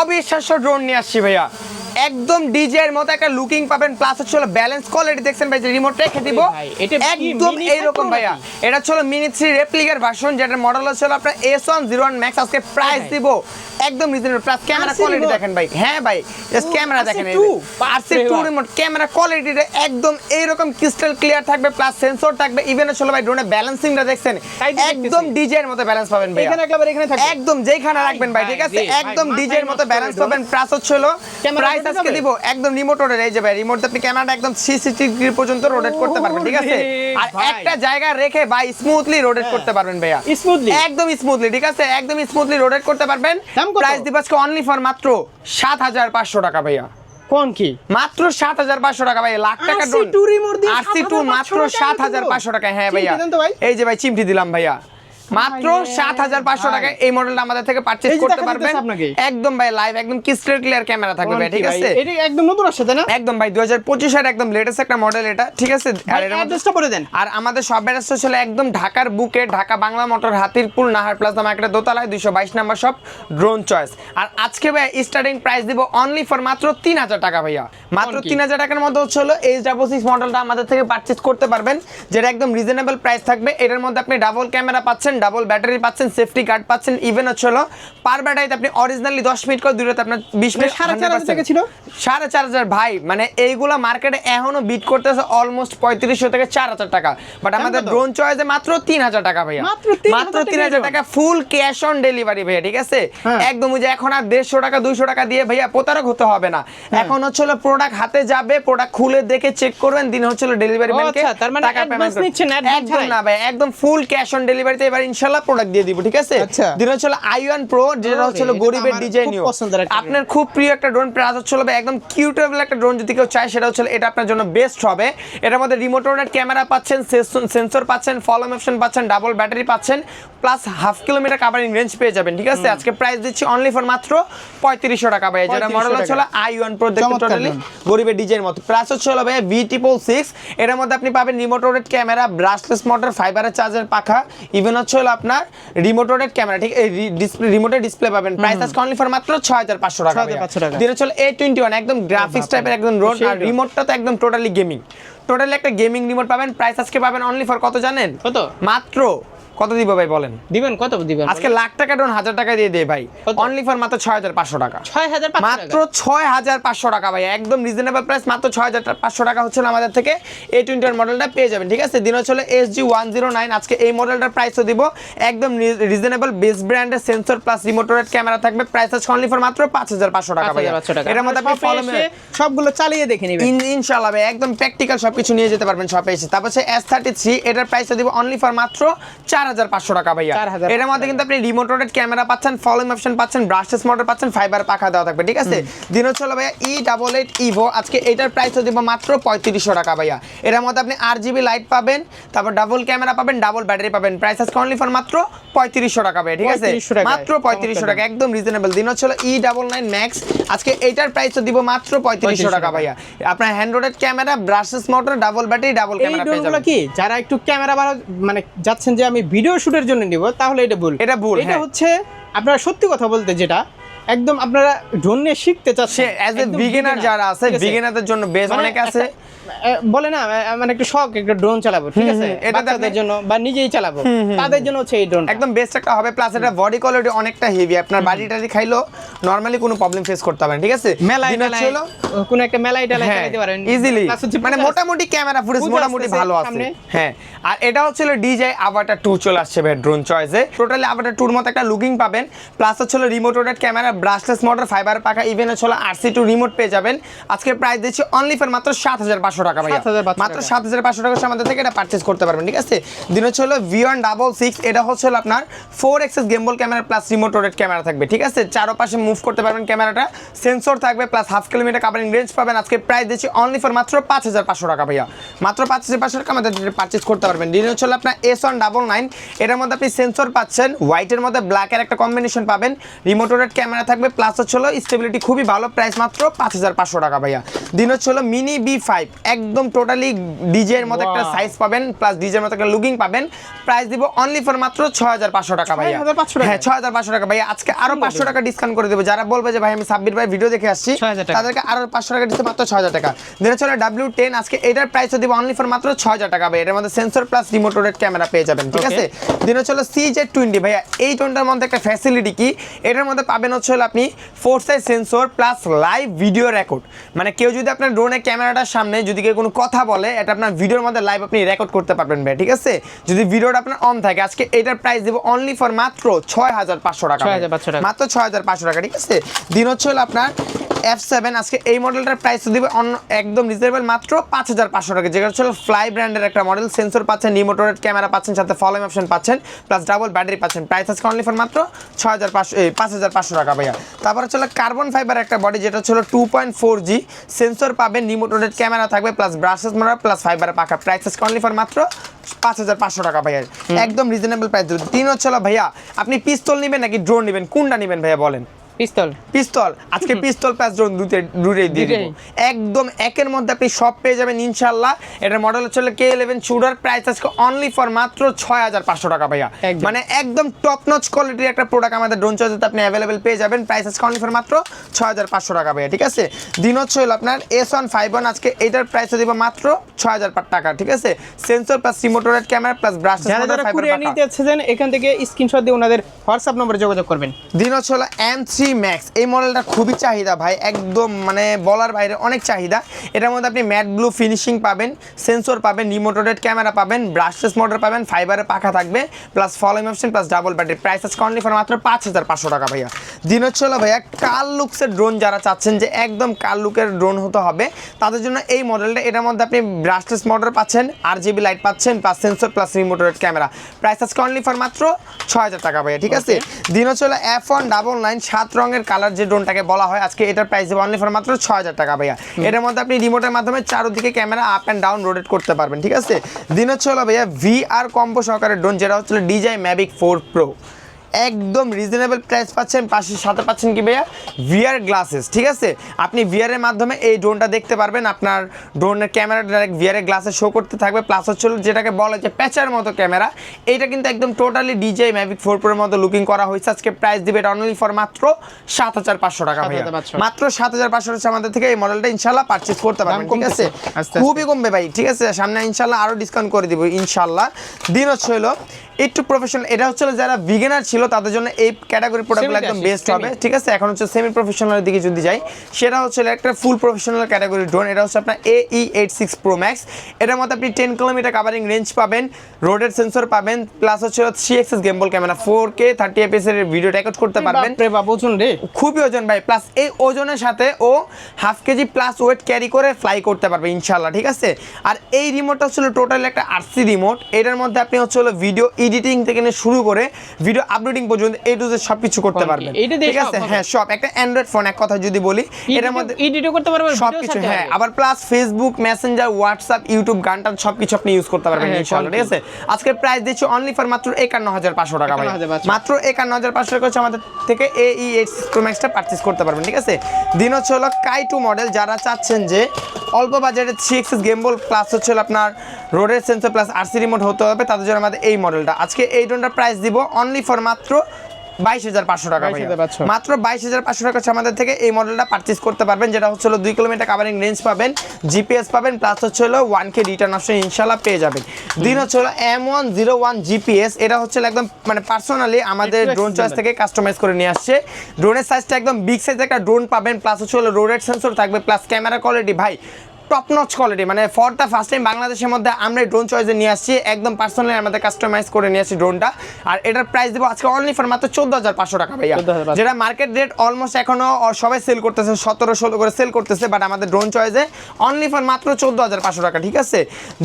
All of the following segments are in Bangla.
অবিশ্বাস্য ড্রোন নিয়ে আসছি ভাইয়া। একদম ডিজে এর মতো একটা লুকিং পাবেন প্লাস হচ্ছে ব্যালেন্স কোয়ালিটি দেখছেন ভাই যে রিমোট রেখে দিব। এটা একদম এইরকম ভাইয়া? এটা ছিল মিনি থ্রি রেপ্লিকার ভার্সন যেটার মডেল হচ্ছে হলো আপনার S one zero one max আজকে প্রাইস দিব। একদম রিজনেবল প্লাস ক্যামেরা কোয়ালিটি দেখেন ভাই। হ্যাঁ ভাই জাস্ট ক্যামেরা দেখেন two? RC two remote camera কোয়ালিটিটা একদম এইরকম ক্রিস্টাল ক্লিয়ার থাকবে প্লাস সেন্সর থাকবে ইভেন হলো ভাই ড্রোনের ব্যালেন্সিংটা দেখছেন একদম ডিজে এর মতো ব্যালেন্স পাবেন ভাই এখানে একবার এখানে থাকবে। একদম যেখানে রাখবেন ভাই ঠিক আছে? একদম ডিজের মতো ব্যালেন্স পাবেন প্লাস হচ্ছে হলো প্রাইস আজকে দিব একদম রিমোট রোডের এই যে ভাই রিমোট আপনি ক্যামেরাটা একদম 360 ডিগ্রি পর্যন্ত রোটেট করতে পারবেন ঠিক আছে? আর একটা জায়গা রেখে ভাই স্মুথলি রোটেট হ্যাঁ। করতে পারবেন ভাইয়া। Smoothly? একদম স্মুথলি ঠিক আছে? একদম স্মুথলি রোটেট করতে পারবেন। কত? প্রাইস দিব আজকে অনলি ফর মাত্র 7500 টাকা ভাইয়া কোন কি মাত্র সাত হাজার পাঁচশো টাকা ভাই লাখ টাকা দিয়ে আরসি টু 7,500 মাত্র টাকা সাত দিলো? হাজার পাঁচশো টাকা হ্যাঁ ভাইয়া। এই যে ভাই চিমটি দিলাম ভাইয়া মাত্র ভাই রে, সাত হাজার পাঁচশো ভাই। টাকায় এই মডেলটা আমাদের থেকে পারচেজ করতে পারবেন। একদম ভাই লাইভ একদম ক্রিস্টাল ক্লিয়ার ক্যামেরা থাকবে ভাই ঠিক আছে? এটা একদম নতুন আসছে তাই না? একদম ভাই দুই হাজার পঁচিশের একদম লেটেস্ট একটা মডেল এটা ঠিক আছে? আর এর অ্যাড্রেসটা বলে দেন। আর আমাদের সব ব্যারাস ছিল একদম ঢাকার বুকে ঢাকা বাংলা মোটর হাতিরপুল নাহার প্লাজা মার্কেটের দোতলায় দুইশো বাইশ নাম্বার সব ড্রোন চয়েস আর আজকে ভাই স্টার্টিং প্রাইস দিব অনলি ফর মাত্র তিন হাজার টাকা ভাইয়া। মাত্র কোন কি? তিন হাজার টাকার মধ্যে হচ্ছে হলো এইচ ডাবল সিক্স মডেলটা আমাদের থেকে পারচেজ করতে পারবেন যেটা একদম রিজনেবল প্রাইস থাকবে। এটার মধ্যে আপনি ডাবল ক্যামেরা পাচ্ছেন ডাবল ব্যাটারি পাচ্ছেন সেফটি গার্ড পাচ্ছেন ইভেন হচ্ছে হলো পার ব্যাটারিতে আপনি অরিজিনালি দশ মিনিট করে দূরত্ব আপনার বিশ মিনিট সাড়ে চার হাজার ছিল? সাড়ে চার হাজার ভাই মানে এইগুলা মার্কেটে এখনও বিট করতেছে অলমোস্ট পঁয়ত্রিশশো থেকে চার হাজার টাকা। বাট আমাদের? ড্রোন চয়েসে মাত্র তিন হাজার টাকা ভাইয়া। মাত্র তিন হাজার টাকা ফুল ক্যাশ অন ডেলিভারি ভাইয়া ঠিক আছে? হ্যাঁ। একদম ওই যে এখন আর দেড়শো টাকা দুইশো টাকা দিয়ে ভাইয়া প্রতারক হতে হবে না। এখন হচ্ছে হলো প্রোডাক্ট হাতে যাবে প্রোডাক্ট খুলে দেখে চেক করবেন দিন হচ্ছে হলো ডেলিভারি ম্যানকে আচ্ছা, মানে টাকা পেমেন্ট একদম না ভাই একদম ফুল ক্যাশ অন ডেলিভারিতে এবার ইনশাআল্লাহ প্রোডাক্ট দিয়ে দিব ঠিক আছে আচ্ছা। দিন হচ্ছে আই ওয়ান প্রো যেটা হচ্ছে গরিবের ডিজাইন আপনার খুব প্রিয় একটা ড্রোন প্রাস হচ্ছে একদম কিউটেবল একটা ড্রোন যদি কেউ চায় সেটা হচ্ছে এটা আপনার জন্য বেস্ট হবে এটার মধ্যে রিমোট ক্যামেরা পাচ্ছেন সেন্সর পাচ্ছেন ফলম অপশন পাচ্ছেন ডাবল ব্যাটারি পাচ্ছেন plus half kilometre covering range পেয়ে যাবেন ঠিক আছে? আজকে প্রাইস দিচ্ছি অনলি ফর মাত্র পঁয়ত্রিশশো টাকা ভাই যেটা মডেল হচ্ছে হলো আই ওয়ান প্রো চমৎকার টোটালি গরিবের ডিজাইনের মতো। প্লাস হচ্ছে হলো ভাই ভি টিপল সিক্স এটার মধ্যে আপনি পাবেন remote rotated camera brushless motor ফাইবারের চার্জের পাখা। ইভেন হচ্ছে হলো আপনার রিমোট রোডেড ক্যামেরা ঠিক? এই ডিসপ্লে রিমোটের ডিসপ্লে পাবেন। প্রাইস আজকে অনলি ফর মাত্র ছয় হাজার পাঁচশো টাকা 6,500 টাকা। দিন হচ্ছে এ টোয়েন্টি ওয়ান একদম গ্রাফিক্স টাইপের একদম রোড আর রিমোটটা তো একদম টোটালি গেমিং টোটালি একটা গেমিং রিমোট পাবেন। প্রাইস আজকে পাবেন অনলি ফর কত জানেন? কত? মাত্র কত দিব ভাই বলেন? দিবেন কত দিবেন আজকে লাখ টাকা ডোন হাজার টাকা দিয়ে দে ভাই। অনলি ফর মাত্র ছয় হাজার পাঁচশো টাকা। ছয় হাজার পাঁচশো মাত্র ছয় হাজার পাঁচশো টাকা ভাই একদম রিজনেবল প্রাইস মাত্র ছয় হাজার পাঁচশো টাকা হচ্ছে আমাদের থেকে এ টোয়েন্টি মডেলটা পেয়ে যাবেন ঠিক আছে? দিন হচ্ছে S G one zero nine আজকে এই মডেলটার প্রাইসও দিব। একদম রিজনেবল বেস ব্র্যান্ডের sensor plus remote rotated camera থাকবে প্রাইস আছে অনলি ফর মাত্র পাঁচ হাজার পাঁচশো টাকা ভাই এটার মধ্যে আপনি ফলো সবগুলো চালিয়ে দেখে নিবেন। ইন ইনশাআল্লাহ ভাই একদম প্র্যাকটিক্যাল সবকিছু নিয়ে যেতে পারবেন শপে এসে। তারপর হচ্ছে এস থার্টি থ্রি এটার প্রাইসও দিব অনলি ফর মাত্র চার হাজার পাঁচশো টাকা ভাইয়া। 4,500 এটার মধ্যে কিন্তু আপনি রিমোট রোটেড ক্যামেরা পাচ্ছেন ফলোইং অপশন পাচ্ছেন ব্রাশলেস মোটর পাচ্ছেন ফাইবার পাখা দেওয়া থাকবে ঠিক আছে? দিন হচ্ছে ভাইয়া ই ডাবল এইট ইভো আজকে এটার প্রাইসও দিব মাত্র পঁয়ত্রিশশো টাকা ভাইয়া। এটার মধ্যে আপনি আর জিবি লাইট পাবেন তারপর ডাবল ক্যামেরা পাবেন ডাবল ব্যাটারি পাবেন প্রাইস আজকে অনলি ফর মাত্র পঁয়ত্রিশশো টাকা ভাইয়া ঠিক আছে? মাত্র পঁয়ত্রিশশো টাকা একদম রিজনেবল দিন হচ্ছে ই ডাবল নাইন ম্যাক্স আজকে এইটার প্রাইসও দিব মাত্র পঁয়ত্রিশশো 3500 টাকা ভাইয়া। আপনার hand rotated camera brushless motor double battery double camera পেয়ে যাবেন। কি? যারা একটু ক্যামেরা বাড়া মানে যাচ্ছেন যে আমি ভিডিও শুটের জন্য নিব তাহলে এটা ভুল এটা ভুল, এটা হ্যাঁ। হচ্ছে আপনারা সত্যি কথা বলতে যেটা একদম আপনারা ড্রোন নিয়ে শিখতে সে চাচ্ছেন অ্যাজ এ বিগিনার যারা আছে বিগিনারদের জন্য বেশ মানে অনেক আছে। বলে না মানে একটু শখ একটা ড্রোন চালাবো ঠিক আছে? বাচ্চাদের আপনি- জন্য বা নিজেই চালাবো। তাদের জন্য হচ্ছে এই ড্রোন একদম বেস্ট একটা হবে প্লাস এটা বডি কোয়ালিটি অনেকটা হেভি আপনার বাড়ি টাড়ি খাইলো নরমালি কোনো প্রবলেম ফেস করতে হবে না, ঠিক আছে? মেলায় মেলায় কোন একটা মেলায় টেলায় হ্যাঁ চালাতে পারেন। ইজিলি মানে মোটামুটি ক্যামেরা ফুটেজ মোটামুটি ভালো আছে। হ্যাঁ আর এটা হচ্ছিল ডিজাই আভাটার টু চলে আসছে ভাই ড্রোন চয়েসে টোটালি আভাটার টুর মতো একটা লুকিং পাবেন প্লাস হচ্ছিল remote rotated camera brushless motor fibre পাকা ইভেন হচ্ছিল আরসি টু রিমোট পেয়ে যাবেন। আজকে প্রাইস দিচ্ছি অনলি ফর মাত্র সাত হাজার পাঁচশো টাকা ভাই মাত্র সাত হাজার পাঁচশো টাকা আমাদের থেকে এটা পারচেস করতে পারবেন ঠিক আছে? দিন হচ্ছে হলো ভি ওয়ান ডাবল সিক্স এটা হচ্ছে হলো আপনার four axis gimbal camera plus remote rotated camera থাকবে ঠিক আছে? চারোপাশে মুভ করতে পারবেন ক্যামেরাটা সেন্সর থাকবে plus half kilometre covering range পাবেন। আজকে প্রাইস দিচ্ছি অনলি ফর মাত্র পাঁচ হাজার পাঁচশো টাকা ভাইয়া। মাত্র পাঁচ হাজার পাঁচশো টাকা আমাদের পারচেস করতে পারবেন। দিন হচ্ছে হলো আপনার এস ওয়ান ডাবল নাইন এটার মধ্যে আপনি সেন্সর পাচ্ছেন হোয়াইটের মধ্যে ব্ল্যাকের একটা কম্বিনেশন পাবেন। রিমোট রোডেড ক্যামেরা ক্যামেরা থাকবে প্লাস হচ্ছে হলো স্টেবিলিটি খুবই ভালো প্রাইস মাত্র পাঁচ হাজার পাঁচশো টাকা ভাইয়া। দিন হচ্ছে হলো মিনি বি ফাইভ একদম টোটালি ডিজের মতো একটা সাইজ পাবেন প্লাস ডিজের মতো একটা লুকিং পাবেন। প্রাইস দিব অনলি ফর মাত্র ছয় হাজার পাঁচশো টাকা ভাইয়া। হ্যাঁ ছয় হাজার পাঁচশো টাকা ভাইয়া। আজকে আরও পাঁচশো টাকা ডিসকাউন্ট করে দেবো। যারা বলবে যে ভাই আমি সাব্বির ভাই ভিডিও দেখে আসছি তাদেরকে আরও পাঁচশো টাকা দিচ্ছে মাত্র ছয় হাজার টাকা। দিনে চলে ডাব্লিউ টেন আজকে এটার প্রাইসও দিব অনলি ফর মাত্র ছয় হাজার টাকা ভাই এটার মধ্যে sensor plus remote rotated camera পেয়ে যাবেন ঠিক. আছে? দিনে চলো সি জেড টোয়েন্টি ভাইয়া। এই টোনটার মধ্যে একটা ফ্যাসিলিটি কি? এটার মধ্যে পাবেন হচ্ছে হলো আপনি four size sensor plus live video record মানে কেউ যদি আপনার ড্রোনের ক্যামেরাটার সামনে যদি কেউ কোনো কথা বলে এটা আপনার ভিডিওর মধ্যে লাইভ আপনি রেকর্ড করতে পারবেন ভাই ঠিক আছে যদি ভিডিওটা আপনার অন থাকে আজকে এটার প্রাইস দেবো অনলি ফর মাত্র ছয় হাজার পাঁচশো টাকা ভাই। 6,500 টাকা। মাত্র ছয় হাজার পাঁচশো টাকা ঠিক আছে দিন হচ্ছে হলো আপনার এফ সেভেন আজকে এই মডেলটার প্রাইস দিবে অন্য একদম রিজনেবল মাত্র পাঁচ হাজার পাঁচশো টাকা। যেটা হচ্ছে ফ্লাই ব্র্যান্ডের একটা মডেল সেন্সর পাচ্ছেন রিমোটরেড ক্যামেরা পাচ্ছেন সাথে ফলোইং অপশন পাচ্ছেন প্লাস ডাবল ব্যাটারি পাচ্ছেন। প্রাইস আজকে অনলি ফর মাত্র ছয় হাজার পাঁচশো এই পাঁচ হাজার পাঁচশো টাকা ভাইয়া। তারপর হচ্ছে কার্বন ফাইবার একটা বডি যেটা হচ্ছে two point four G sensor পাবেন রিমোটরেড ক্যামেরা থাকবে প্লাস ব্রাশেস মোড়া প্লাস ফাইবারের পাখা। প্রাইস আজকে অনলি ফর মাত্র পাঁচ হাজার পাঁচশো টাকা ভাইয়া। একদম রিজনেবল প্রাইস তিন হচ্ছে ভাইয়া আপনি পিস্তল নেবেন নাকি ড্রোন নেবেন? কোনটা নেবেন ভাইয়া বলেন? পিস্তল। পিস্তল। আজকে পিস্তল প্লাস ড্রোন দুটো দুটোই দিয়ে দিব। একদম একের মধ্যে আপনি সব পেয়ে যাবেন ইনশাল্লাহ এটার মডেল হচ্ছে কে ইলেভেন শুডার প্রাইস আজকে অনলি ফর মাত্র ছয় হাজার পাঁচশো টাকা ভাইয়া। মানে একদম টপ নচ কোয়ালিটির একটা প্রোডাক্ট আমাদের ড্রোন চয়েসে আপনি অ্যাভেলেবেল পেয়ে যাবেন। প্রাইস আজকে অনলি ফর মাত্র ছয় হাজার পাঁচশো টাকা ভাইয়া ঠিক আছে? দিন হচ্ছে হলো আপনার এস ওয়ান ফাইভ ওয়ান আজকে এটার প্রাইস দিব মাত্র ছয় হাজার টাকা ঠিক আছে? Sensor plus remote rotated camera plus brush যারা যারা নিতে যাচ্ছেন এখান থেকে স্ক্রিনশট দিয়ে ওনাদের হোয়াটসঅ্যাপ নম্বরে যোগাযোগ করবেন। দিন হচ্ছে হলো এম থ্রি ম্যাক্স এই মডেলটা খুবই চাহিদা ভাই একদম মানে বলার বাইরে অনেক চাহিদা। এটার মধ্যে আপনি ম্যাট ব্লু ফিনিশিং পাবেন সেন্সর পাবেন রিমোটেড ক্যামেরা পাবেন ব্রাশলেস মোটর পাবেন ফাইবারের পাখা থাকবে plus following option plus double battery price আছে অনলি ফর মাত্র পাঁচ হাজার পাঁচশো টাকা ভাইয়া। দিন হচ্ছে হলো ভাইয়া কাল লুকসের ড্রোন যারা চাচ্ছেন যে একদম কাল লুকের ড্রোন হতে হবে তাদের জন্য এই মডেলটা এটার মধ্যে আপনি ব্রাশলেস মোটর পাচ্ছেন আর জিবি লাইট পাচ্ছেন plus sensor plus remote rotated camera price আজকে অনলি ফর মাত্র ছয় হাজার টাকা ভাইয়া ঠিক আছে? দিন হচ্ছে হলো এফ ওয়ান ডাবল নাইন সাত রঙের কালার যে ড্রোনটাকে বলা হয় আজকে এটার প্রাইস দেবো অনলি ফর মাত্র ছয় হাজার টাকা ভাইয়া। এটার মধ্যে আপনি রিমোটের মাধ্যমে চারোদিকে camera up and down rotate করতে পারবেন ঠিক আছে? দিন হচ্ছে হলো ভাইয়া ভি আর কম্বো সহকারের ড্রোন যেটা হচ্ছে ডিজাই ম্যাভিক ফোর প্রো একদম রিজনেবল প্রাইস পাচ্ছেন পাশে সাথে পাচ্ছেন কি ভাইয়া? ভিআর গ্লাসেস ঠিক আছে? আপনি ভিআরের মাধ্যমে এই ড্রোনটা দেখতে পারবেন। আপনার ড্রোনের ক্যামেরা ডাইরেক্ট ভিআরের গ্লাসে শো করতে থাকবে। প্লাস হচ্ছে যেটাকে বলা যে প্যাচার মতো ক্যামেরা এইটা কিন্তু একদম টোটালি ডিজে ম্যাভিক ফোর প্রোর মতো লুকিং করা হয়েছে। আজকে প্রাইস দিবে এটা অনলি ফর মাত্র সাত হাজার পাঁচশো টাকা ভাইয়া। মাত্র সাত হাজার পাঁচশো হচ্ছে আমাদের থেকে এই মডেলটা ইনশাল্লাহ পারচেস করতে পারবেন ঠিক আছে। খুবই কমবে ভাই ঠিক আছে? সামনে ইনশাল্লাহ আরও ডিসকাউন্ট করে দিব ইনশাল্লাহ দিন হচ্ছে হলো একটু প্রফেশনাল এটা হচ্ছে হলো যারা বিগিনার ছিল তাদের জন্য এই ক্যাটাগরি প্রোডাক্টগুলো একদম বেস্ট হবে। ঠিক আছে এখন হচ্ছে সেমি প্রফেশনালের দিকে যদি যাই সেটা হচ্ছে একটা ফুল প্রফেশনাল ক্যাটাগরি ড্রোন এটা হচ্ছে আপনার A E eight six pro max এটার মধ্যে আপনি টেন কিলোমিটার কাভারিং রেঞ্জ পাবেন রোডের সেন্সর পাবেন প্লাস হচ্ছে three axis gimbal camera four K thirty FPS এর ভিডিও রেকর্ড করতে পারবেন। ওজন রে। খুবই ওজন ভাই প্লাস এই ওজনের সাথে ও half KG plus weight carry করে ফ্লাই করতে পারবে ইনশাল্লাহ ঠিক আছে? আর এই রিমোটটা হচ্ছিল টোটাল একটা আরসি রিমোট এটার মধ্যে আপনি হচ্ছে হলো ভিডিও এডিটিং থেকে শুরু করে ভিডিও আপলোডিং পর্যন্ত এ টু সব কিছু করতে পারবেন। ঠিক আছে? হ্যাঁ সব। একটা অ্যান্ড্রয়েড ফোন এক কথা যদি বলি এটার মধ্যে এডিটও করতে পারবেন সব কিছু হ্যাঁ আবার plus Facebook Messenger WhatsApp YouTube গান টান সব কিছু আপনি ইউজ করতে পারবেন হ্যাঁ, ইনশাআল্লাহ ঠিক আছে? আজকে প্রাইস দিচ্ছি অনলি ফর মাত্র একান্ন হাজার পাঁচশো টাকা ভাই। মাত্র একান্ন হাজার পাঁচশো টাকা হচ্ছে আমাদের থেকে এ ই এইট প্রো ম্যাক্সটা পারচেস করতে পারবেন ঠিক আছে? দিন হচ্ছে হলো কাই টু মডেল যারা চাচ্ছেন যে অল্প বাজেটে থ্রি এক্সেস গেমবল প্লাস হচ্ছে আপনার রোডের সেন্সর প্লাস আরসি রিমোট হতে হবে তাদের জন্য আমাদের এই মডেলটা আজকে এই ড্রোনটার প্রাইস দিব অনলি ফর মাত্র বাইশ হাজার পাঁচশো টাকা ভাইয়া। 22,500 মাত্র বাইশ হাজার পাঁচশো টাকা আমাদের থেকে এই মডেলটা পারচেস করতে পারবেন যেটা হচ্ছে দুই কিলোমিটার কাভারিং রেঞ্জ পাবেন জিপিএস পাবেন প্লাস হচ্ছে হলো ওয়ান কে রিটার্ন অপশন ইনশাল্লাহ পেয়ে যাবেন। দিন হচ্ছে হলো M one zero one GPS এটা হচ্ছে একদম মানে পার্সোনালি আমাদের ড্রোন চয়েস থেকে কাস্টমাইজ করে নিয়ে আসছে। ড্রোনের সাইজটা একদম বিগ সাইজ একটা ড্রোন পাবেন প্লাস হচ্ছে হলো রোডের সেন্সর থাকবে প্লাস ক্যামেরা কোয়ালিটি ভাই টপ নচ কোয়ালিটি মানে ফর দ্য ফার্স্ট টাইম বাংলাদেশের মধ্যে আমরা ড্রোন চয়েসে নিয়ে আসছি একদম পার্সোনালি আমাদের কাস্টমাইজ করে নিয়ে আসছি ড্রোনটা আর এটার প্রাইস দেবো আজকে অনলি ফর মাত্র চোদ্দ হাজার পাঁচশো টাকা ভাইয়া। যেটা মার্কেট রেট অলমোস্ট এখনও সবাই সেল করতেছে সতেরো ষোলো করে সেল করতেছে বাট আমাদের ড্রোন চয়েসে অনলি ফর মাত্র চোদ্দ হাজার পাঁচশো টাকা ঠিক আছে?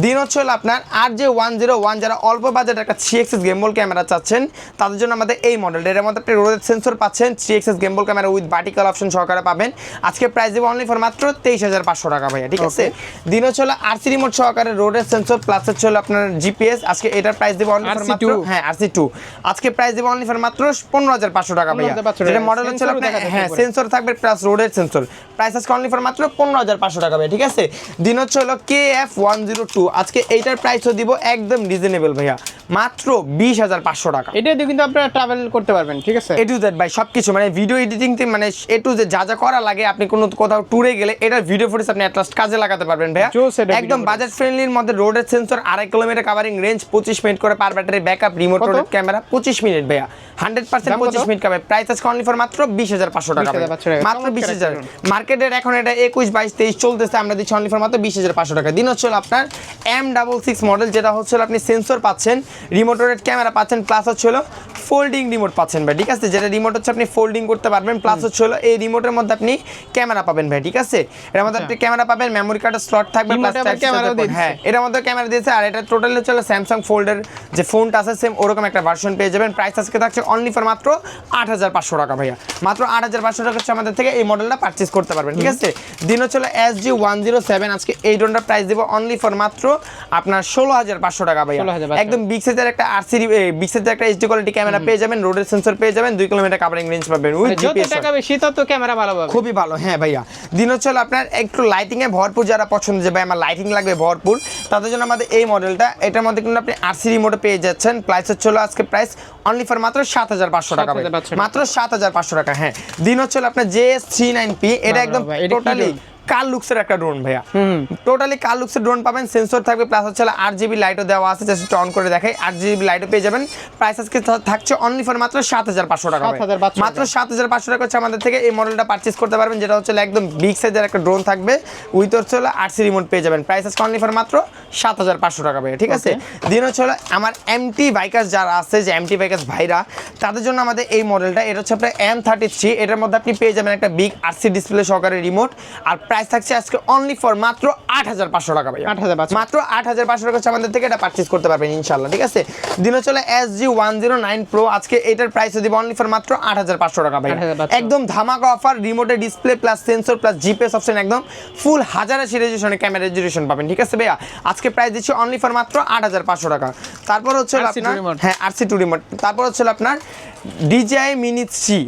দিন হচ্ছে হলো আপনার আর যে ওয়ান জিরো ওয়ান যারা অল্প বাজেট একটা থ্রি এক্সেস গেমবল ক্যামেরা চাচ্ছেন। তাদের জন্য আমাদের এই মডেলটা এর মধ্যে আপনি রোডের সেন্সর পাচ্ছেন three axis gimbal camera with vertical option সহকারে পাবেন। আজকে প্রাইস দেবো অনলি ফর মাত্র তেইশ হাজার পাঁচশো টাকা ভাইয়া ঠিক আছে? আছে। দিন হচ্ছে আরসি রিমোট সহকারে রোডের সেন্সর প্লাস হচ্ছে আপনার জিপিএস আজকে এটার প্রাইস দিব অনলি ফর মাত্র হ্যাঁ আরসি টু আজকে প্রাইস দিব অনলি ফর মাত্র পনেরো হাজার পাঁচশো টাকা ভাইয়া। 15,500 যেটা মডেল হচ্ছে আপনার হ্যাঁ সেন্সর থাকবে প্লাস রোডের সেন্সর প্রাইস আজকে অনলি ফর মাত্র পনেরো হাজার পাঁচশো টাকা ভাই ঠিক আছে? দিন হচ্ছে হলো K F one zero two আজকে এইটার প্রাইসও দিব একদম রিজনেবল ভাইয়া। মাত্র বিশ হাজার পাঁচশো টাকা। এটা দিয়ে কিন্তু আপনারা ট্রাভেল করতে পারবেন ঠিক আছে? এ টু জেড ভাই সব কিছু মানে ভিডিও এডিটিং মানে এ টু জেড যা যা করা লাগে আপনি কোনো কোথাও ট্যুরে গেলে এটার ভিডিও ফুটেজ আপনি অ্যাটলাস্ট কাজে লাগাতে পারবেন ভাইয়া। একদম বাজেট ফ্রেন্ডলির মধ্যে রোডের সেন্সর আড়াই কিলোমিটার কাভারিং রেঞ্জ পঁচিশ মিনিট করে পার ব্যাটারি ব্যাকআপ রিমোট কত? ক্যামেরা পঁচিশ মিনিট ভাইয়া। হান্ড্রেড পার্সেন্ট পঁচিশ মিনিট কাবে প্রাইস আজকে অনলি ফর মাত্র বিশ হাজার পাঁচশো টাকা 20,500 ভাই। টাকা। মাত্র বিশ হাজার। মার্কেটের এখন এটা একুশ বাইশ তেইশ চলতেছে আমরা দিচ্ছি অনলি ফর মাত্র বিশ হাজার পাঁচশো টাকা। দিন হচ্ছে আপনার এম ডাবল সিক্স মডেল যেটা হচ্ছে হলো আপনি সেন্সর পাচ্ছেন রিমোট রোডের ক্যামেরা পাচ্ছেন প্লাস হচ্ছে হলো ফোল্ডিং রিমোট পাচ্ছেন ভাই ঠিক আছে? যেটা রিমোট হচ্ছে আপনি ফোল্ডিং করতে পারবেন প্লাস হচ্ছে হলো এই রিমোটের মধ্যে আপনি ক্যামেরা পাবেন ভাই ঠিক আছে? এর মধ্যে আপনি ক্যামেরা পাবেন মেমোরি কার্ডের স্লট থাকবে charger দিয়ে হ্যাঁ এটার মধ্যে ক্যামেরা দিয়েছে আর এটা টোটালি হচ্ছে স্যামসাং ফোল্ডের যে ফোনটা আছে সেম ওরকম একটা ভার্সন পেয়ে যাবেন। প্রাইস আজকে থাকছে অনলি ফর মাত্র আট হাজার পাঁচশো টাকা ভাইয়া। মাত্র আট হাজার পাঁচশো টাকা হচ্ছে আমাদের থেকে এই মডেলটা পারচেস করতে পারবেন ঠিক আছে? দিন হচ্ছে S G one zero seven আজকে এই ড্রোনটার প্রাইস দেবো অনলি ফর মাত্র আপনার ষোলো হাজার পাঁচশো টাকা ভাইয়া। একদম বিগ সাইজের একটা আরসি বিগ সাইজের একটা এইচডি কোয়ালিটি ক্যামেরা পেয়ে যাবেন রোডের সেন্সর পেয়ে যাবেন দুই কিলোমিটার কাভারিং রেঞ্জ পাবেন উইথ জিপিএস টাকা বেশি তত ক্যামেরা ভালো পাবে খুবই ভালো হ্যাঁ ভাইয়া দিন হচ্ছে আপনার একটু লাইটিং এ ভরপুর যারা পছন্দ যে ভাই আমার লাইটিং লাগবে ভরপুর তাদের জন্য আমাদের এই মডেলটা এটার মধ্যে কিন্তু আপনি আরসি রিমোটে পেয়ে যাচ্ছেন প্রাইস হচ্ছে আজকে প্রাইস অনলি ফর মাত্র সাত হাজার পাঁচশো টাকা ভাই। 7,500 টাকা। মাত্র সাত হাজার পাঁচশো টাকা হ্যাঁ দিন হচ্ছে আপনার J S three nine P এটা একদম টোটালি? কার লুকসের একটা ড্রোন ভাইয়া। হুম। টোটালি কার লুকসের ড্রোন পাবেন সেন্সর থাকবে প্লাস হচ্ছে আট জিবি লাইটও দেওয়া আছে জাস্ট অন করে দেখাই। আট জিবি লাইটও পেয়ে যাবেন। প্রাইস আজকে থাকছে অনলি ফর মাত্র সাত হাজার পাঁচশো টাকা মাত্র সাত হাজার পাঁচশো টাকা হচ্ছে আমাদের থেকে এই মডেলটা পারচেস করতে পারবেন যেটা হচ্ছে একদম বিগ সাইজের একটা ড্রোন থাকবে উইথ হচ্ছে হলো আরসি রিমোট পেয়ে যাবেন। প্রাইস আজকে অনলি ফর মাত্র সাত হাজার পাঁচশো টাকা ভাই ঠিক আছে? দিন হচ্ছে হলো আমার এমটি বাইকার্স যারা আছে যে এমটি বাইকার্স ভাইরা তাদের জন্য আমাদের এই মডেলটা এটা হচ্ছে আপনার এম থার্টি থ্রি এটার মধ্যে আপনি পেয়ে যাবেন একটা বিগ আরসি ডিসপ্লে সহকারে রিমোট আর প্রাইস থাকছে আজকে অনলি ফর মাত্র আট হাজার পাঁচশো টাকা ভাই 8,500 মাত্র আট হাজার পাঁচশো টাকা হচ্ছে আমাদের থেকে এটা পারচেস করতে পারবেন ইনশাল্লাহ ঠিক আছে? দিন হচ্ছে S G one zero nine pro আজকে এটার প্রাইস দিব অনলি ফর মাত্র আট হাজার পাঁচশো টাকা ভাই 8,500 একদম ধামাকা offer রিমোটে display plus sensor plus GPS option একদম ফুল হাজার আশি রেজিস্ট্রেশনে ক্যামেরা রেজিস্ট্রেশন পাবেন ঠিক আছে ভাইয়া? আজকে প্রাইস দিচ্ছি অনলি ফর মাত্র আট হাজার পাঁচশো টাকা। তারপর হচ্ছে হলো RC2 আপনার। হ্যাঁ আরসি টু রিমোট তারপর হচ্ছে আপনার ডিজিআই মিনি থ্রি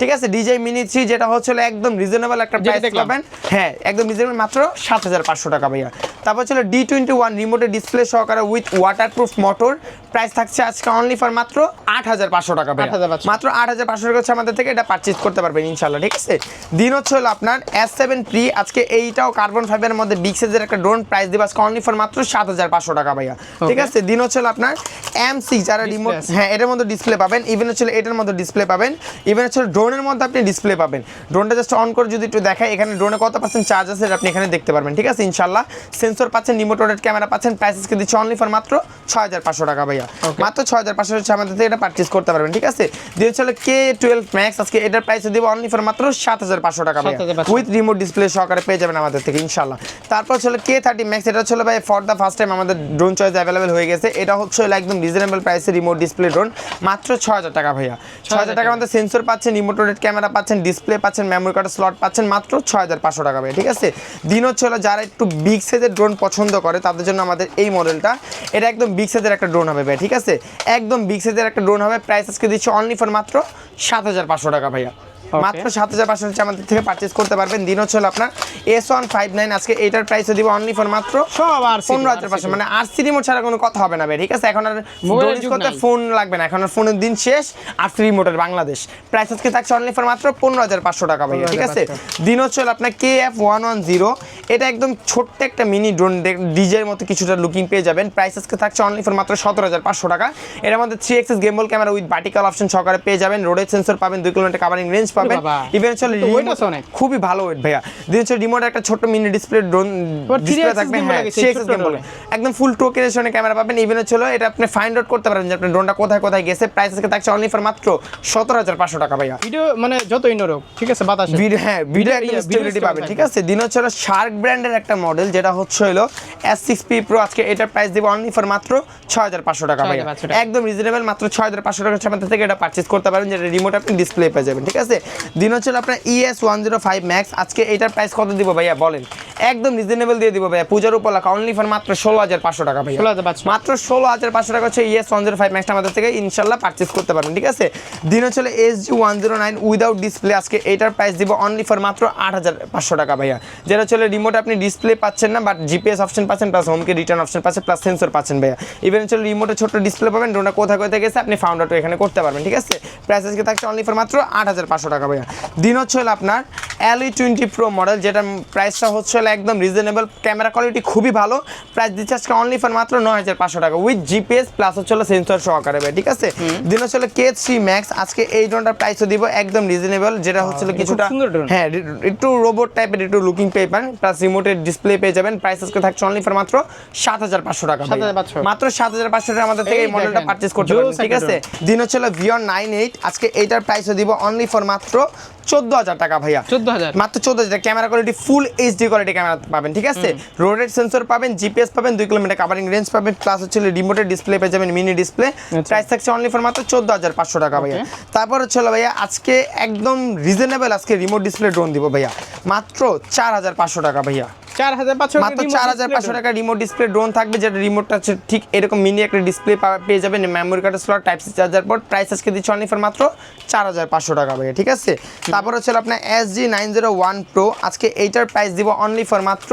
ঠিক আছে ডিজাই মিনি থ্রি যেটা হচ্ছে একদম রিজনেবল একটা প্রাইস পাবেন। হ্যাঁ একদম রিজনেবল মাত্র সাত হাজার পাঁচশো টাকা ভাইয়া। তারপর ছিল ডি টোয়েন্টি ওয়ান রিমোটের ডিসপ্লে সহকারে উইথ ওয়াটারপ্রুফ মোটর প্রাইস থাকছে আজকে অনলি ফর মাত্র আট হাজার পাঁচশো টাকা মাত্র আট হাজার পাঁচশো টাকা হচ্ছে আমাদের থেকে এটা পারচেজ করতে পারবেন ইনশাল্লাহ ঠিক আছে? দিন হচ্ছে হলো আপনার এস সেভেন প্রি আজকে এইটাও কার্বন ফাইবারের মধ্যে বিগ সাইজের একটা ড্রোন প্রাইস দিব আজকে অনলি ফর মাত্র সাত হাজার পাঁচশো টাকা ভাইয়া। ঠিক আছে দিন হচ্ছে হলো আপনার এম সিক্স যারা রিমোট হ্যাঁ এটার মধ্যে ডিসপ্লে পাবেন ইভেন হচ্ছে এটার মধ্যে ডিসপ্লে পাবেন। ইভেন হচ্ছে ড্রোনের মধ্যে আপনি ডিসপ্লে পাবেন। ড্রোনটা জাস্ট অন করে যদি একটু দেখায় এখানে ড্রোনে কত পার্সেন্ট চার্জ আছে আপনি এখানে দেখতে পারবেন ঠিক আছে? ইনশাল্লাহ সেন্সর পাচ্ছেন রিমোট রোডেড ক্যামেরা পাচ্ছেন প্রাইসকে দিচ্ছে অনলি ফর মাত্র ছয় হাজার পাঁচশো টাকা ভাইয়া। মাত্র ছয় হাজার পাঁচশো হচ্ছে আমাদের এটা পারচেস করতে পারবেন ঠিক আছে? দিয়ে হচ্ছে কে টুয়েলভ ম্যাক্স আজকে এটার প্রাইস দিব অনলি ফর মাত্র সাত হাজার পাঁচশো টাকা ভাইয়া। উইথ রিমোট ডিসপ্লে সহকারে পেয়ে যাবেন আমাদের থেকে ইনশাল্লাহ তারপর ছিল কে থার্টি ম্যাক্স এটা ছিল ভাই ফর দ্য ফার্স্ট টাইম আমাদের ড্রোন চয়েস অ্যাভেলেবেল হয়ে গেছে। এটা হচ্ছে একদম রিজনেবল প্রাইসে রিমোট ডিসপ্লে ড্রোন মাত্র ছ হাজার টাকা ভাইয়া। ছ হাজার টাকা। আমাদের সেন্সর পাচ্ছেন রিমোট রোডেড ক্যামেরা পাচ্ছেন ডিসপ্লে পাচ্ছেন মেমোরি কার্ডের স্লট পাচ্ছেন, মাত্র ছয় হাজার পাঁচশো টাকা পাবে ঠিক আছে? দিন হচ্ছে হলো যারা একটু বিগ সাইজের ড্রোন পছন্দ করে, তাদের জন্য আমাদের এই মডেলটা এটা একদম বিগ সাইজের একটা ড্রোন হবে ভাই, ঠিক আছে? একদম বিগ সাইজের একটা ড্রোন হবে প্রাইস আজকে দিচ্ছে অনলি ফর মাত্র সাত হাজার পাঁচশো টাকা ভাইয়া। মাত্র সাত হাজার পাঁচশো হচ্ছে আমাদের থেকে পারচেস করতে পারবেন। দিন হচ্ছে আপনার এস ওয়ান ফাইভ নাইন আজকে এটার প্রাইস দিব অনলি ফর মাত্র পনেরো হাজার পাঁচশো। মানে আর সি রিমোট ছাড়া কোনো কথা হবে না ভাই ঠিক আছে? এখন আর করতে ফোন লাগবে না। এখন আর ফোনের দিন শেষ আর সি রিমোটের বাংলাদেশ। প্রাইস আজকে থাকছে অনলি ফর মাত্র পনেরো হাজার পাঁচশো টাকা ভাই ঠিক আছে? দিন হচ্ছে আপনার K F one one zero এটা একদম ছোট্ট একটা মিনি ড্রোন ডিজের মতো কিছুটা লুকিং পেয়ে যাবেন। প্রাইস আজকে থাকছে অনলি ফর মাত্র সতেরো হাজার পাঁচশো টাকা। এর মধ্যে three axis gimbal camera with vertical option সহকারে পেয়ে যাবেন। রোডের সেন্সর পাবেন দুই কিলোমিটার কাভারিং রেঞ্জ পাবেন। ইভেন হচ্ছে। খুবই ভালো ওয়েট ভাইয়া। হচ্ছে রিমোট একটা ছোট্ট মিনি ডিসপ্লে ড্রোন ডিসপ্লে থাকবে হ্যাঁ। একদম ফুল টোকেশনে ক্যামেরা পাবেন। ইভেন হচ্ছে এটা আপনি ফাইন্ড আউট করতে পারেন যে আপনার ড্রোনটা কোথায় কোথায় গেছে। প্রাইস আজকে থাকছে অনলি ফর মাত্র সতেরো হাজার পাঁচশো টাকা ভাইয়া। ভিডিও মানে যতই নরক ঠিক আছে বাতাসে। ভিডিও হ্যাঁ ভিডিও একদম স্টেবিলিটি পাবেন ঠিক আছে? দিন হচ্ছে হলো শার্ক ব্র্যান্ডের একটা মডেল যেটা হচ্ছে হলো এস সিক্স পি প্রো আজকে এটার প্রাইস দিব অনলি ফর মাত্র ছয় হাজার পাঁচশো টাকা ভাইয়া। একদম রিজনেবল মাত্র ছয় হাজার পাঁচশো টাকা থেকে এটা পারচেস করতে পারেন যেটা রিমোট আপনি ডিসপ্লে পেয়ে যাবেন ঠিক আছে? দিন হচ্ছে আপনার ES one zero five max আজকে এটার প্রাইস কত দিব ভাইয়া? বলেন। একদম রিজনেবল দিয়ে দিব ভাইয়া। পূজার উপলক্ষে অনলি ফর মাত্র ষোলো হাজার পাঁচশো টাকা ভাইয়া। 16,500 মাত্র ষোলো হাজার পাঁচশো টাকা হচ্ছে ইয়েস ওয়ান জিরো ফাইভ ম্যাক্সটা আমাদের থেকে ইনশাল্লাহ পারচেস করতে পারবেন ঠিক আছে? দিন হচ্ছে S G one zero nine without display আজকে এইটার প্রাইস দিব অনলি ফর মাত্র আট হাজার পাঁচশো টাকা ভাইয়া। যেটা হচ্ছে রিমোট আপনি ডিসপ্লে পাচ্ছেন না বাট জিপিএস অপশন পাচ্ছেন প্লাস হোমকে রিটার্ন অপশন পাচ্ছেন প্লাস সেন্সর পাচ্ছেন ভাইয়া। ইভেন হচ্ছে রিমোটে ছোট ডিসপ্লে পাবেন ড্রোনটা কোথায় কোথায় গেছে আপনি ফাউন্ড আউট এখানে করতে পারবেন ঠিক আছে? প্রাইস আজকে থাকছে অনলি ফর মাত্র আট হাজার পাঁচশো টাকা ভাইয়া। দিন হচ্ছে হলো আপনার এলই টোয়েন্টি প্রো মডেল যেটা প্রাইসটা হচ্ছে হলো একদম রিজনেবল ক্যামেরা কোয়ালিটি খুবই ভালো প্রাইস দিচ্ছে আজকে অনলি ফর মাত্র নয় হাজার পাঁচশো টাকা উইথ জিপিএস প্লাস হচ্ছে হলো সেন্সর সহকারে ভাই ঠিক আছে? দিন হচ্ছে হলো কে থ্রি ম্যাক্স আজকে এই ড্রোনটার প্রাইসও দিব একদম রিজনেবল যেটা হচ্ছে কিছুটা। হ্যাঁ একটু রোবট টাইপের একটু লুকিং পেয়ে পান প্লাস রিমোটের ডিসপ্লে পেয়ে যাবেন প্রাইস আজকে থাকছে অনলি ফর মাত্র সাত হাজার পাঁচশো টাকা ভাই। 7,500 মাত্র সাত হাজার পাঁচশো টাকা আমাদের থেকে এই মডেলটা পারচেস করতে পারবেন ঠিক আছে? দিন হচ্ছে হলো ভিওর নাইন এইট আজকে এইটার প্রাইসও দিব অনলি ফর মাত্র চোদ্দ হাজার টাকা ভাইয়া। 14,000 মাত্র চোদ্দ হাজার camera quality full H D quality camera পাবেন ঠিক আছে? রোডের সেন্সর পাবেন জিপিএস পাবেন দুই কিলোমিটার কাভারিং রেঞ্জ পাবেন প্লাস হচ্ছে রিমোটের ডিসপ্লে পেয়ে যাবেন মিনি ডিসপ্লে প্রাইস থাকছে অনলি ফর মাত্র চোদ্দ হাজার পাঁচশো টাকা ভাইয়া। তারপর হচ্ছে ভাইয়া আজকে একদম রিজনেবল আজকে রিমোট ডিসপ্লে ড্রোন দিব ভাইয়া। মাত্র চার হাজার পাঁচশো টাকা ভাইয়া। হাজার মাত্র চার হাজার পাঁচশো টাকা রিমোট ডিসপ্লে ড্রোন থাকবে যেটা রিমোটটা ঠিক এরকম মিনি একটা ডিসপ্লে পেয়ে যাবেন মেমোরি কার্ডের slot type C charger port price আজকে দিচ্ছে অনলি ফর মাত্র চার হাজার পাঁচশো টাকা ভাইয়া ঠিক আছে? তারপর হচ্ছে আপনার S G nine zero one pro আজকে এইটার প্রাইস দিব অনলি ফর মাত্র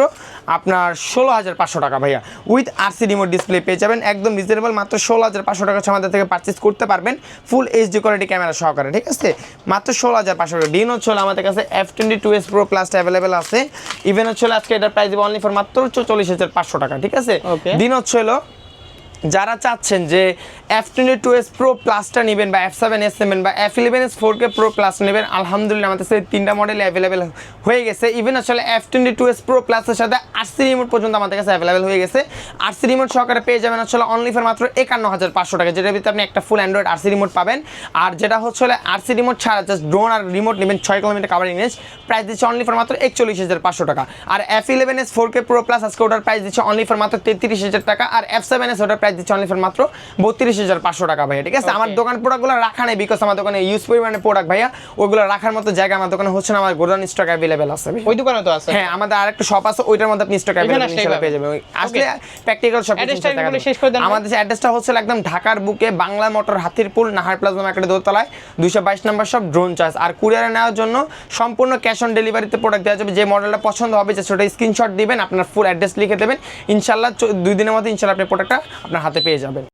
আপনার ষোলো হাজার পাঁচশো টাকা ভাইয়া। উইথ আরসি রিমোট ডিসপ্লে পেয়ে যাবেন একদম রিজনেবল মাত্র ষোলো হাজার পাঁচশো টাকা আমাদের থেকে পারচেস করতে পারবেন ফুল এইচডি কোয়ালিটি ক্যামেরা সহকারে ঠিক আছে? মাত্র ষোলো হাজার পাঁচশো টাকা। ডিন হচ্ছে আমাদের কাছে F twenty two S pro প্লাসটা অ্যাভেলেবেল আছে। ইভেন হচ্ছে আজকে এটার প্রাইস দিব অনলি ফর মাত্র চল্লিশ হাজার পাঁচশো টাকা ঠিক আছে. দিন হচ্ছে হলো যারা চাচ্ছেন যে F twenty two S pro প্লাসটা নেবেন বা এফ সেভেন এস নেবেন বা F eleven S four K pro plus নেবেন। আলহামদুলিল্লাহ, আমাদের সাথে তিনটা মডেল অ্যাভেলেবেল হয়ে গেছে। ইভেন আসলে F twenty two S pro প্লাসের সাথে আরসি রিমোট পর্যন্ত আমাদের কাছে অ্যাভেলেবেল হয়ে গেছে। আরসি রিমোট সহকারে পেয়ে যাবেন আসলে অনলি ফর মাত্র একান্ন হাজার পাঁচশো টাকা, যেটার ভিতরে আপনি একটা ফুল অ্যান্ড্রয়েড আরসি রিমোট পাবেন। আর যেটা হচ্ছে আরসি রিমোট ছাড়া জাস্ট ড্রোন আর রিমোট নেবেন, ছয় কিলোমিটার কাভারিং রেঞ্জ প্রাইস দিচ্ছে অনলি ফর মাত্র একচল্লিশ হাজার পাঁচশো টাকা। আর F eleven S four K pro plus আজকে ওটার প্রাইস দিচ্ছে অনলি ফর মাত্র তেত্রিশ হাজার টাকা। আর এফ সেভেন এস ওটার প্রাইস দিচ্ছে অনলি ফর মাত্র বত্রিশ হাজার পাঁচশো টাকা ভাইয়া ঠিক আছে? আমার. দোকান প্রোডাক্টগুলো রাখা নেই বিকজ আমার দোকানে ইউজ পরিমাণে প্রোডাক্ট ভাইয়া ওইগুলো রাখার মতো জায়গা আমার দোকানে হচ্ছে না আমার গোডাউন স্টক অ্যাভেলেবেল আছে ওই দোকানে তো আছে? হ্যাঁ আমাদের আরেকটা শপ আছে ওইটার মধ্যে আপনি স্টক অ্যাভেলেবল পেয়ে যাবেন। আসলে প্র্যাকটিক্যাল সব ভাই। আমাদের অ্যাড্রেসটা হচ্ছে একদম ঢাকার বুকে বাংলা মোটর হাতিরপুল নাহার প্লাজা মার্কেটের দোতলায় দুইশো বাইশ নম্বর সব ড্রোন চার্জ আর কুরিয়ারে নেওয়ার জন্য সম্পূর্ণ ক্যাশ অন ডেলিভারিতে প্রোডাক্ট দেওয়া যাবে। যে মডেলটা পছন্দ হবে যে সেটা স্ক্রিনশট দিবেন আপনার ফুল অ্যাড্রেস লিখে দেবেন। ইনশাল্লাহ দুই দিনের মধ্যে ইনশাল্লাহ আপনি প্রোডাক্টটা আপনার হাতে পেয়ে যাবেন।